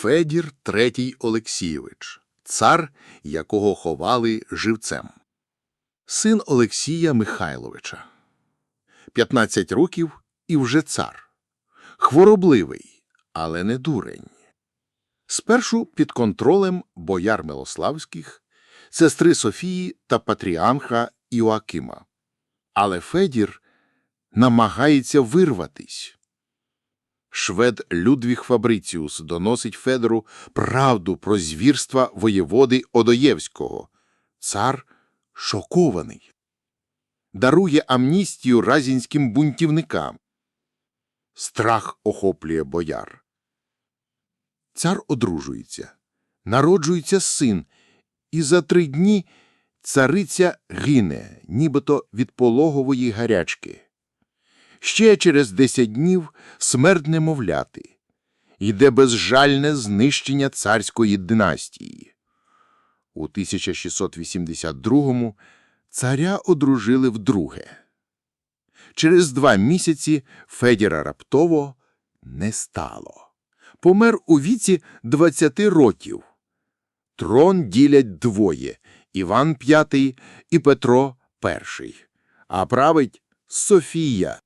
Федір III Олексійович, цар, якого ховали живцем. Син Олексія Михайловича. 15 років і вже цар. Хворобливий, але не дурень. Спершу під контролем бояр Милославських, сестри Софії та патріарха Іоакима. Але Федір намагається вирватись. Швед Людвіг Фабриціус доносить Федору правду про звірства воєводи Одоєвського. Цар шокований. Дарує амністію разінським бунтівникам. Страх охоплює бояр. Цар одружується. Народжується син, і за три дні цариця гине, нібито від пологової гарячки. Ще через десять днів смерть немовляти. Йде безжальне знищення царської династії. У 1682-му царя одружили вдруге. Через два місяці Федіра раптово не стало. Помер у віці 20 років. Трон ділять двоє – Іван V і Петро І, а править Софія.